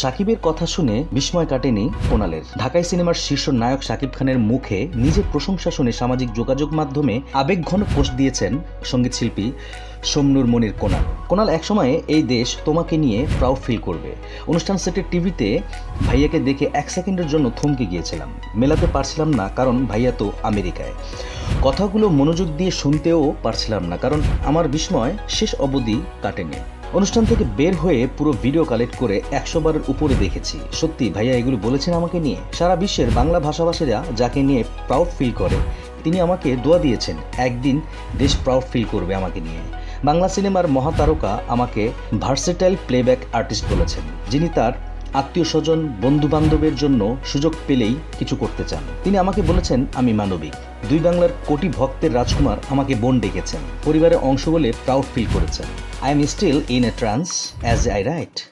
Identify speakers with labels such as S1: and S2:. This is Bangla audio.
S1: সাকিবের কথা শুনে বিস্ময় কাটেনি কোনালের। ঢাকাই সিনেমার শীর্ষ নায়ক সাকিব খানের মুখে নিজের প্রশংসা শুনে সামাজিক যোগাযোগ মাধ্যমে আবেগঘন পোস্ট দিয়েছেন সঙ্গীতশিল্পী সোমনুর মনির কোনাল। কোনাল একসময়ে এই দেশ তোমাকে নিয়ে প্রাউড ফিল করবে। অনুষ্ঠান সেটের টিভিতে ভাইয়াকে দেখে এক সেকেন্ডের জন্য থমকে গিয়েছিলাম। মেলাতে পারছিলাম না, কারণ ভাইয়া তো আমেরিকায়। কথাগুলো মনোযোগ দিয়ে শুনতেও পারছিলাম না, কারণ আমার বিস্ময় শেষ অবধি কাটেনি। অনুষ্ঠান থেকে বের হয়ে পুরো ভিডিও কালেক্ট করে একশো বারের উপরে দেখেছি। সত্যি, ভাইয়া এগুলো বলেছেন আমাকে নিয়ে। সারা বিশ্বের বাংলা ভাষাভাষীরা যাকে নিয়ে প্রাউড ফিল করে, তিনি আমাকে দোয়া দিয়েছেন, একদিন দেশ প্রাউড ফিল করবে আমাকে নিয়ে। বাংলা সিনেমার মহাতারকা আমাকে ভার্সেটাইল প্লেব্যাক আর্টিস্ট বলেছেন, যিনি তার আত্মীয় স্বজন বন্ধু বান্ধবের জন্য সুযোগ পেলেই কিছু করতে চান। তিনি আমাকে বলেছেন, আমি মানবিক। দুই বাংলার কোটি ভক্তের রাজকুমার আমাকে বোন ডেকেছেন। পরিবারের অংশ বলে প্রাউড ফিল করেছেন। I am still in a trance as I write